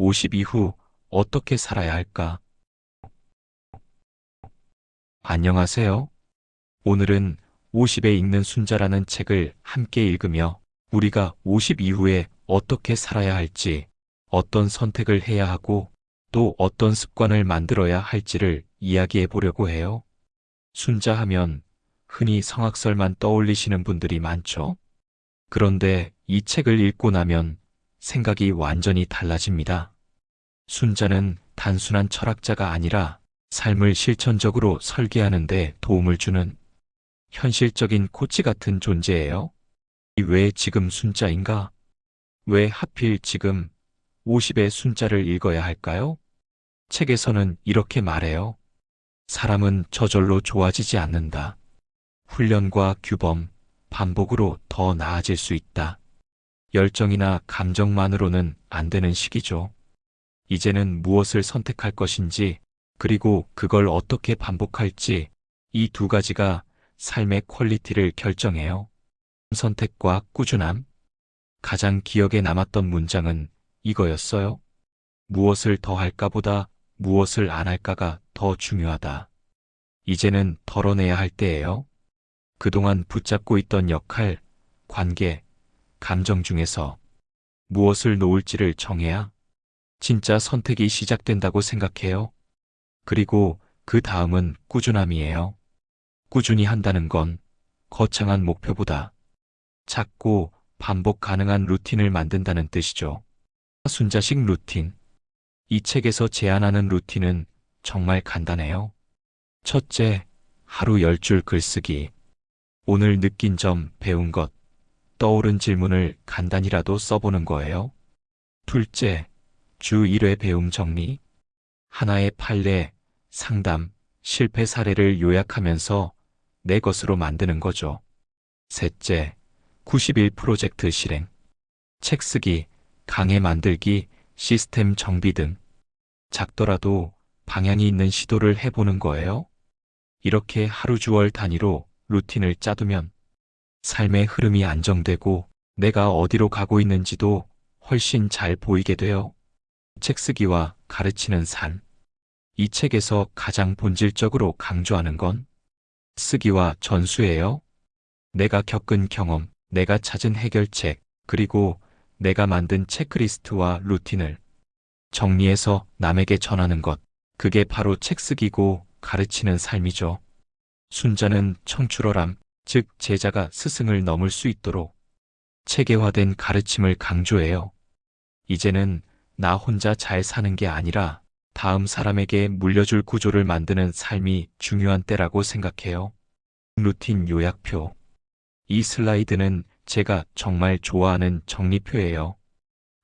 50 이후 어떻게 살아야 할까? 안녕하세요. 오늘은 50에 읽는 순자라는 책을 함께 읽으며 우리가 50 이후에 어떻게 살아야 할지, 어떤 선택을 해야 하고 또 어떤 습관을 만들어야 할지를 이야기해 보려고 해요. 순자 하면 흔히 성악설만 떠올리시는 분들이 많죠. 그런데 이 책을 읽고 나면 생각이 완전히 달라집니다. 순자는 단순한 철학자가 아니라 삶을 실천적으로 설계하는데 도움을 주는 현실적인 코치 같은 존재예요. 왜 지금 순자인가? 왜 하필 지금 50의 순자를 읽어야 할까요? 책에서는 이렇게 말해요. 사람은 저절로 좋아지지 않는다. 훈련과 규범, 반복으로 더 나아질 수 있다. 열정이나 감정만으로는 안 되는 시기죠. 이제는 무엇을 선택할 것인지, 그리고 그걸 어떻게 반복할지, 이 두 가지가 삶의 퀄리티를 결정해요. 선택과 꾸준함. 가장 기억에 남았던 문장은 이거였어요. 무엇을 더 할까보다 무엇을 안 할까가 더 중요하다. 이제는 덜어내야 할 때예요. 그동안 붙잡고 있던 역할, 관계, 감정 중에서 무엇을 놓을지를 정해야 진짜 선택이 시작된다고 생각해요. 그리고 그 다음은 꾸준함이에요. 꾸준히 한다는 건 거창한 목표보다 작고 반복 가능한 루틴을 만든다는 뜻이죠. 순자식 루틴. 이 책에서 제안하는 루틴은 정말 간단해요. 첫째, 하루 10줄 글쓰기. 오늘 느낀 점, 배운 것, 떠오른 질문을 간단히라도 써보는 거예요. 둘째, 주 1회 배움 정리. 하나의 판례, 상담, 실패 사례를 요약하면서 내 것으로 만드는 거죠. 셋째, 91 프로젝트 실행. 책 쓰기, 강의 만들기, 시스템 정비 등 작더라도 방향이 있는 시도를 해보는 거예요. 이렇게 하루 주월 단위로 루틴을 짜두면 삶의 흐름이 안정되고 내가 어디로 가고 있는지도 훨씬 잘 보이게 돼요. 책 쓰기와 가르치는 삶. 이 책에서 가장 본질적으로 강조하는 건 쓰기와 전수예요. 내가 겪은 경험, 내가 찾은 해결책, 그리고 내가 만든 체크리스트와 루틴을 정리해서 남에게 전하는 것. 그게 바로 책 쓰기고 가르치는 삶이죠. 순자는 청출어람, 즉 제자가 스승을 넘을 수 있도록 체계화된 가르침을 강조해요. 이제는 나 혼자 잘 사는 게 아니라 다음 사람에게 물려줄 구조를 만드는 삶이 중요한 때라고 생각해요. 루틴 요약표. 이 슬라이드는 제가 정말 좋아하는 정리표예요.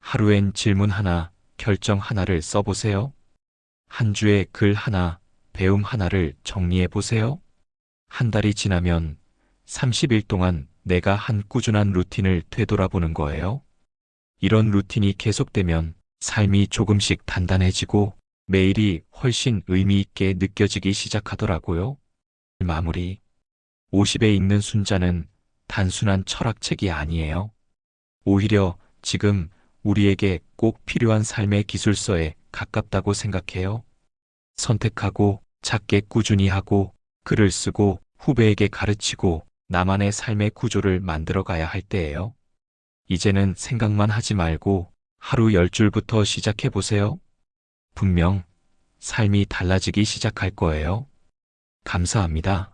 하루엔 질문 하나, 결정 하나를 써보세요. 한 주에 글 하나, 배움 하나를 정리해 보세요. 한 달이 지나면 30일 동안 내가 한 꾸준한 루틴을 되돌아보는 거예요. 이런 루틴이 계속되면 삶이 조금씩 단단해지고 매일이 훨씬 의미 있게 느껴지기 시작하더라고요. 마무리. 50에 읽는 순자는 단순한 철학책이 아니에요. 오히려 지금 우리에게 꼭 필요한 삶의 기술서에 가깝다고 생각해요. 선택하고 작게 꾸준히 하고 글을 쓰고 후배에게 가르치고 나만의 삶의 구조를 만들어 가야 할 때예요. 이제는 생각만 하지 말고 하루 10줄부터 시작해 보세요. 분명 삶이 달라지기 시작할 거예요. 감사합니다.